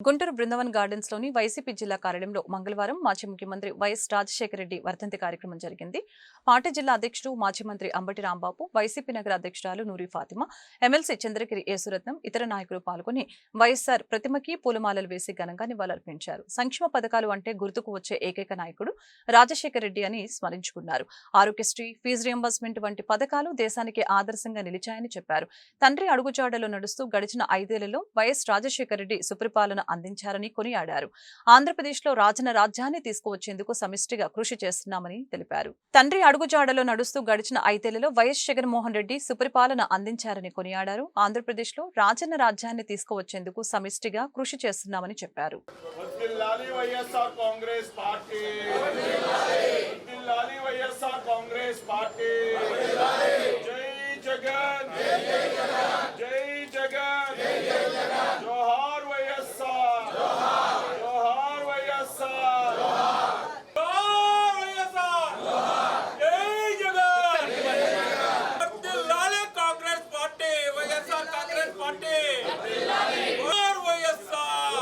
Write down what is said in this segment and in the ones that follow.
Guntur Brindavan గార్డెన్స్లోని YCP జిల్లా కార్యాలయంలో మంగళవారం మాజీ ముఖ్యమంత్రి వైఎస్ రాజశేఖర రెడ్డి వర్ధంతి కార్యక్రమం జరిగింది. పార్టీ జిల్లా అధ్యక్షుడు మాజీ మంత్రి అంబటి రాంబాబు వైసీపీ నగర అధ్యక్షురాలు నూరి ఫాతిమా ఎమ్మెల్సీ చంద్రగిరి యేసురత్నం ఇతర నాయకులు పాల్గొని వైఎస్ఆర్ ప్రతిమకి పూలమాలలు వేసి ఘనంగా నివాళులర్పించారు. సంక్షేమ పథకాలు అంటే గుర్తుకు వచ్చే ఏకైక నాయకుడు రాజశేఖర రెడ్డి అని స్మరించుకున్నారు. ఆరోగ్యశ్రీ ఫీజు రియంబర్స్మెంట్ వంటి పథకాలు దేశానికి ఆదర్శంగా నిలిచాయని చెప్పారు. తండ్రి అడుగుజాడలో నడుస్తూ గడిచిన ఐదేళ్ళలో వైఎస్ రాజశేఖర రెడ్డి సుపరిపాలన అందించారని కొనియాడారు. ఆంధ్రప్రదేశ్లో రాజన రాజ్యాన్ని తీసుకువచ్చేందుకు సమిష్టిగా కృషి చేస్తున్నామని తెలిపారు. తండ్రి అడుగుజాడలో నడుస్తూ గడిచిన ఐదేళ్ళలో వైఎస్ జగన్మోహన్ రెడ్డి సుపరిపాలన అందించారని కొనియాడారు. ఆంధ్రప్రదేశ్లో రాజన్న రాజ్యాన్ని తీసుకువచ్చేందుకు సమిష్టిగా కృషి చేస్తున్నామని చెప్పారు. YSR Congress party. Congress party. జై జగన్ జై జగన్ జోహార్ వైఎస్ఆర్ జోహార్ వైఎస్ఆర్ జోహార్ వైఎస్ఆర్ జై జగన్ వర్ధిల్లాలి Congress party YSR Congress party జోహార్ వైఎస్ఆర్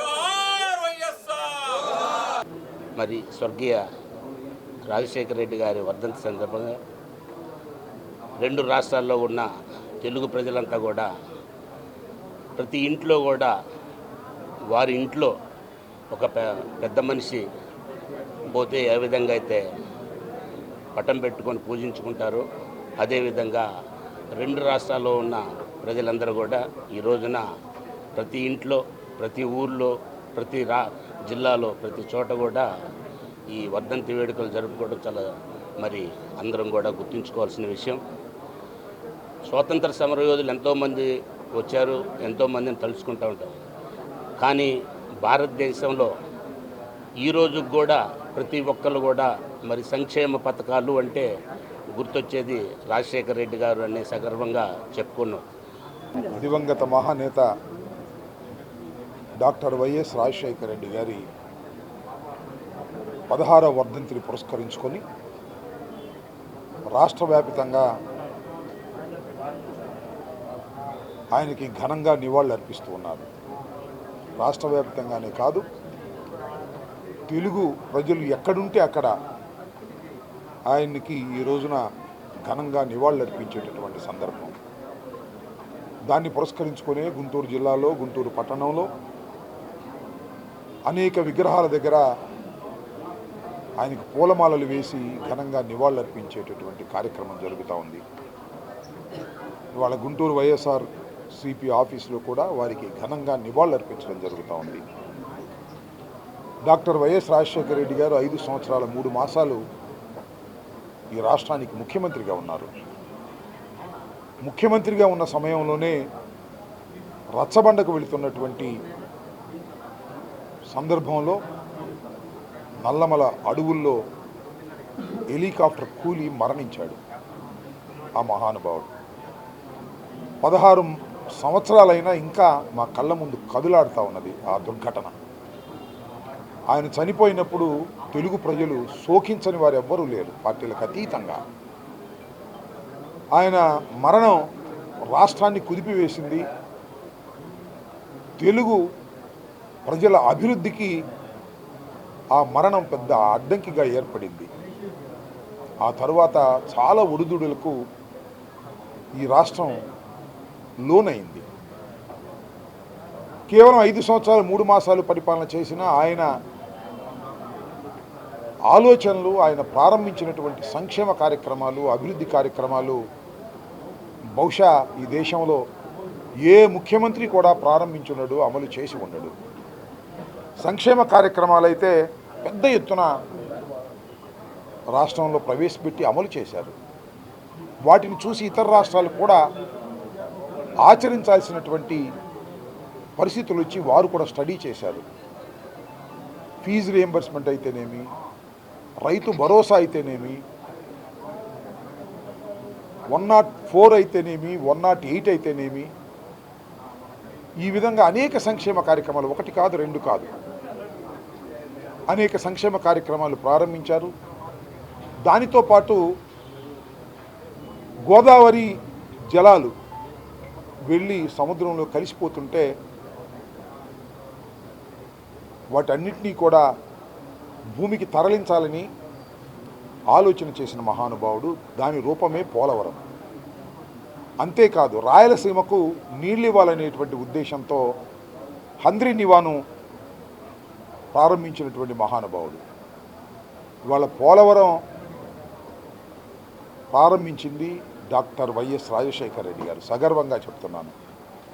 జోహార్ వైఎస్ఆర్ మరి స్వర్గీయ రాజశేఖర రెడ్డి గారి వర్ధంతి సందర్భంగా రెండు రాష్ట్రాల్లో ఉన్న తెలుగు ప్రజలంతా కూడా ప్రతి ఇంట్లో కూడా వారి ఇంట్లో ఒక పెద్ద మనిషి పోతే ఏ విధంగా అయితే పటం పెట్టుకొని పూజించుకుంటారో అదేవిధంగా రెండు రాష్ట్రాల్లో ఉన్న ప్రజలందరూ కూడా ఈ రోజున ప్రతి ఇంట్లో ప్రతి ఊర్లో ప్రతి రా జిల్లాలో ప్రతి చోట కూడా ఈ వర్ధంతి వేడుకలు జరుపుకోవడం చాలా మరి అందరం కూడా గుర్తుంచుకోవాల్సిన విషయం. స్వాతంత్ర సమరయోధులు ఎంతోమంది వచ్చారు ఎంతోమందిని తలుచుకుంటూ ఉంటాం కానీ భారతదేశంలో ఈ కూడా ప్రతి ఒక్కరు కూడా మరి సంక్షేమ పథకాలు అంటే గుర్తొచ్చేది రాజశేఖర రెడ్డి గారు అనే సగర్వంగా చెప్పుకున్నాం. దివంగత మహానేత డాక్టర్ వైఎస్ రాజశేఖర రెడ్డి గారి పదహారవ వర్ధంతిని పురస్కరించుకొని రాష్ట్ర వ్యాపితంగా ఆయనకి ఘనంగా నివాళులు అర్పిస్తూ ఉన్నారు. రాష్ట్ర వ్యాప్తంగానే కాదు తెలుగు ప్రజలు ఎక్కడుంటే అక్కడ ఆయనకి ఈ రోజున ఘనంగా నివాళులు అర్పించేటటువంటి సందర్భం. దాన్ని పురస్కరించుకునే గుంటూరు జిల్లాలో గుంటూరు పట్టణంలో అనేక విగ్రహాల దగ్గర ఆయనకు పూలమాలలు వేసి ఘనంగా నివాళులర్పించేటటువంటి కార్యక్రమం జరుగుతూ ఉంది. ఇవాళ గుంటూరు వైఎస్ఆర్ సిపి ఆఫీసులో కూడా వారికి ఘనంగా నివాళులర్పించడం జరుగుతూ ఉంది. డాక్టర్ వైఎస్ రాజశేఖర రెడ్డి గారు ఐదు సంవత్సరాల మూడు మాసాలు ఈ రాష్ట్రానికి ముఖ్యమంత్రిగా ఉన్నారు. ముఖ్యమంత్రిగా ఉన్న సమయంలోనే రచ్చబండకు వెళుతున్నటువంటి సందర్భంలో నల్లమల అడవుల్లో హెలికాప్టర్ కూలి మరణించాడు ఆ మహానుభావుడు. పదహారు సంవత్సరాలైనా ఇంకా మా కళ్ళ ముందు కదులాడుతూ ఉన్నది ఆ దుర్ఘటన. ఆయన చనిపోయినప్పుడు తెలుగు ప్రజలు శోకించని వారు ఎవ్వరూ లేరు పార్టీలకు అతీతంగా. ఆయన మరణం రాష్ట్రాన్ని కుదిపివేసింది తెలుగు ప్రజల అభివృద్ధికి ఆ మరణం పెద్ద అడ్డంకిగా ఏర్పడింది. ఆ తరువాత చాలా ఒడిదుడులకు ఈ రాష్ట్రం లోనైంది. కేవలం ఐదు సంవత్సరాలు మూడు మాసాలు పరిపాలన చేసిన ఆయన ఆలోచనలు ఆయన ప్రారంభించినటువంటి సంక్షేమ కార్యక్రమాలు అభివృద్ధి కార్యక్రమాలు బహుశా ఈ దేశంలో ఏ ముఖ్యమంత్రి కూడా ప్రారంభించున్నాడు అమలు చేసి ఉండడు. సంక్షేమ కార్యక్రమాలు అయితే పెద్ద ఎత్తున రాష్ట్రంలో ప్రవేశపెట్టి అమలు చేశారు. వాటిని చూసి ఇతర రాష్ట్రాలు కూడా ఆచరించాల్సినటువంటి పరిస్థితులు వచ్చి వారు కూడా స్టడీ చేశారు. ఫీజు రియంబర్స్మెంట్ అయితేనేమి రైతు భరోసా అయితేనేమి వన్ నాట్ ఫోర్ అయితేనేమి వన్ నాట్ ఎయిట్ అయితేనేమి ఈ విధంగా అనేక సంక్షేమ కార్యక్రమాలు ఒకటి కాదు రెండు కాదు. అనేక సంక్షేమ కార్యక్రమాలు ప్రారంభించారు. దానితో పాటు గోదావరి జలాలు వెళ్ళి సముద్రంలో కలిసిపోతుంటే వాటన్నిటినీ కూడా భూమికి తరలించాలని ఆలోచన చేసిన మహానుభావుడు దాని రూపమే పోలవరం. అంతేకాదు రాయలసీమకు నీళ్ళు ఇవ్వాలనేటువంటి ఉద్దేశంతో హంద్రి నివాను ప్రారంభించినటువంటి మహానుభావుడు. ఇవాళ పోలవరం ప్రారంభించింది డాక్టర్ వైఎస్ రాజశేఖర రెడ్డి గారు. సగర్వంగా చెప్తున్నాను.